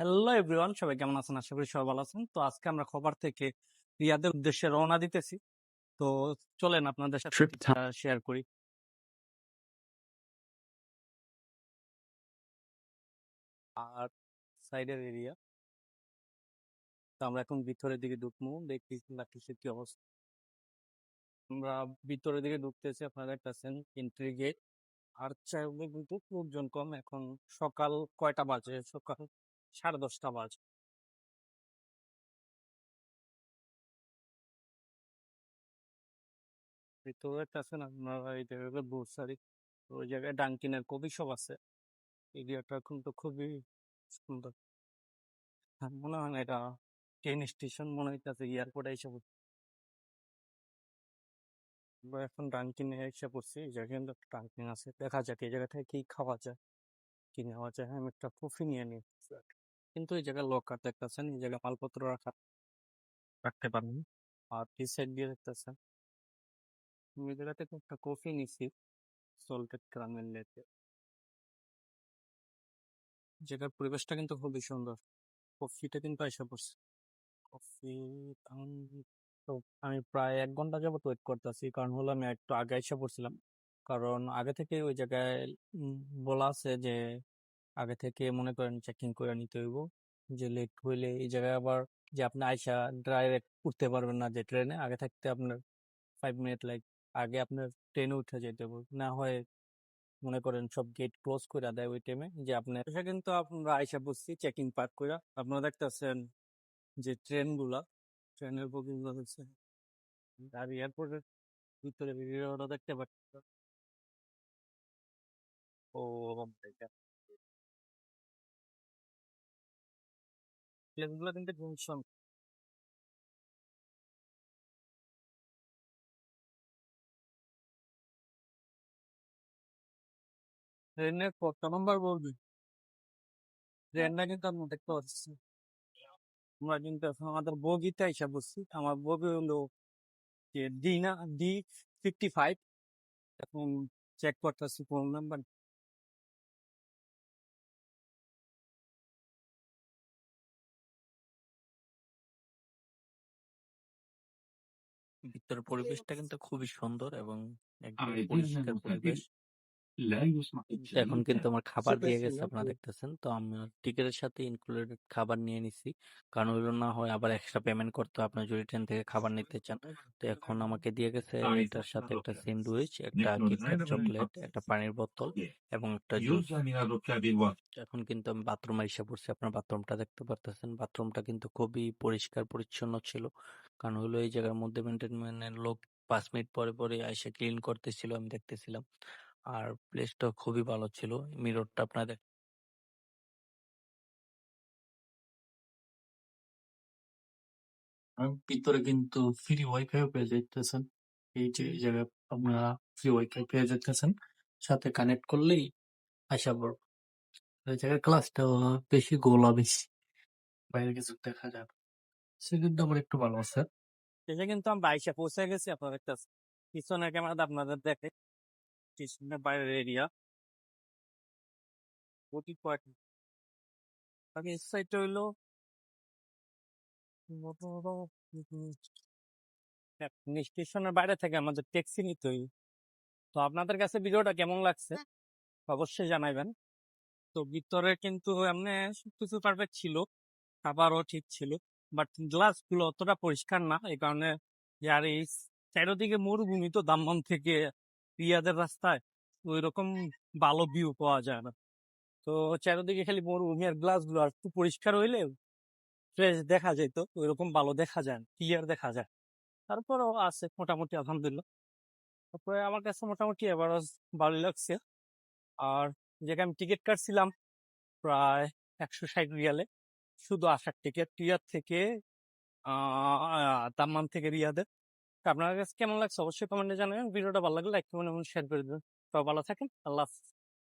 Hello everyone সবাই কেমন আছেন? আশা করি সবাই ভালো আছেন। তো আজকে আমরা খবর থেকে রিয়াদের উদ্দেশ্যে রওনা দিতেছি। তো চলেন আপনাদের সাথে শেয়ার করি। আর সাইডের এরিয়া তো আমরা এখন ভিতরের দিকে ঢুকবো। দেখি কি অবস্থা। আমরা ভিতরের দিকে ঢুকতেছি আপনারা দেখতেছেন এন্ট্রি গেট আর চাইলে কিন্তু লোকজন কম। এখন সকাল কয়টা বাজে? সকাল সাড়ে দশটা বাজে। ভিতরে ওই জায়গায় আছে। খুবই সুন্দর। হ্যাঁ, মনে হয় না এটা ট্রেন স্টেশন মনে আমরা এখন ডাঙ্কিনে এসে পড়ছি এই জায়গায় কিন্তু ডাঙ্কিন আছে। দেখা যাক এই জায়গা থেকে কি খাওয়া যায় কি নেওয়া যায়। আমি একটা কফি নিয়ে নিই কিন্তু এই জায়গায় লকার দেখতেছেন, এই জায়গায় মালপত্র রাখা রাখতে পারবেন। আর এই সাইড দিয়ে দেখতেছেন। এই জায়গা থেকে একটা কফি নিছি সল্টেড ক্রামের লেতে জায়গার পরিবেশটা কিন্তু খুবই সুন্দর। কফিটা কিন্তু এসে পড়ছে। কফি তো, আমি প্রায় এক ঘণ্টা যাবত ওয়েট করতেছি। কারণ হলো আমি একটু আগে এসে পড়ছিলাম। কারণ আগে থেকে ওই জায়গায় বলা আছে যে আগে থেকে মনে করেন চেকিং করে নিতে হইব। যে লেট হইলে এই জায়গায় আবার যে আপনি আইসা ডাইরেক্ট উঠতে পারবেন না যে ট্রেনে আগে থাকতে আপনার ফাইভ মিনিট লাইক আগে আপনার ট্রেনে উঠে যেতে হবে। না হয় মনে করেন সব গেট ক্লোজ করে দেয় ওই টাইমে যে আপনার এটা কিন্তু আমরা আইসা বসছি চেকিং পার্ক করে আপনারা দেখতেছেন যে ট্রেনগুলা ট্রেনের বুকিংগুলো হচ্ছে আর এয়ারপোর্টের ভিতরে ভিডিওটা দেখতে পাচ্ছি ও প্লেসগুলো কিন্তু টেনশন ট্রেনের কত নাম্বার বলবি? ট্রেনটা কিন্তু আমরা দেখতে পাচ্ছি। আমরা কিন্তু এখন আমাদের বগিতে আইসা বসছি। আমার বগি হলো যে ডি না ডি ফিফটি ফাইভ এখন চেক করতেছি কোন নাম্বার ভিতরের পরিবেশটা কিন্তু খুবই সুন্দর এবং একদম হ্যাঁ, হ্যাঁ, পরিষ্কার হ্যাঁ, পরিবেশ। এখন কিন্তু আমার খাবার দিয়ে গেছে আপনারা দেখতেছেন। তো আমি টিকেটের সাথে ইনক্লুডেড খাবার নিয়ে নিছি। কারণ ওইগুলো না হয় আবার এক্সট্রা পেমেন্ট করতে হবে আপনার যদি ট্রেন থেকে খাবার নিতে চান তো এখন আমাকে দিয়ে গেছে এটার সাথে একটা স্যান্ডউইচ একটা কিটক্যাট চকলেট একটা পানির বোতল এবং একটা জুস এখন কিন্তু আমি বাথরুমে এসে পড়ছি। আপনার বাথরুমটা দেখতে পারতেছেন। বাথরুমটা কিন্তু খুবই পরিষ্কার পরিচ্ছন্ন ছিল। কারণ হলো এই জায়গার মধ্যে মেনটেনমেন্টের মানে লোক পাঁচ মিনিট পরে পরে এসে ক্লিন করতেছিল আমি দেখতেছিলাম। আর প্লেসটা খুবই ভালো ছিল। মিররটা আপনার ভিতরে কিন্তু ফ্রি ওয়াইফাইও পেয়ে যাইতেছেন। এই যে এই জায়গায় আপনারা ফ্রি ওয়াইফাই পেয়ে যাইতেছেন। সাথে কানেক্ট করলেই আসা পড়ব এই জায়গায় ক্লাসটা বেশি গোলা বেশি বাইরে কিছু দেখা যায় না সেদিনটা আমার একটু ভালো আছে। এটা কিন্তু আমরা আইসা পৌঁছে গেছি আপনারা দেখতেছেন পিছনের ক্যামেরাতে আপনাদের দেখে। স্টেশনের বাইরের এরিয়া। প্রতি পয়েন্ট আগে এই সাইডটা হইল স্টেশনের বাইরে থেকে আমাদের ট্যাক্সি নিতে হইব তো আপনাদের কাছে ভিডিওটা কেমন লাগছে? অবশ্যই জানাইবেন। তো ভিতরে কিন্তু এমনি সবকিছু পারফেক্ট ছিল খাবারও ঠিক ছিল বাট গ্লাসগুলো অতটা পরিষ্কার না এই কারণে আর এই চারিদিকে মরুভূমি তো দাম্মাম থেকে রিয়াদের রাস্তায় ওই রকম ভালো ভিউ পাওয়া যায় না। তো চারিদিকে খালি মরুভূমি আর গ্লাসগুলো আর একটু পরিষ্কার হইলে ফ্রেশ দেখা যেত ওই রকম ভালো দেখা যায় ক্লিয়ার দেখা যায়। তারপরেও আছে মোটামুটি আলহামদুলিল্লাহ। তারপরে আমার কাছে মোটামুটি এভারেজ ভালো লাগছে। আর যেখানে আমি টিকিট কাটছিলাম প্রায় একশো ষাট রিয়ালে। শুধু আসার টিকিট রিয়াদ থেকে দাম্মাম থেকে রিয়াদের। তো আপনার কাছে কেমন লাগছে? অবশ্যই কমেন্টে জানাবেন। ভিডিওটা ভালো লাগলে লাইক কমেন্ট এবং শেয়ার করে দেবেন। তো ভালো থাকেন। আল্লাহ হাফিজ।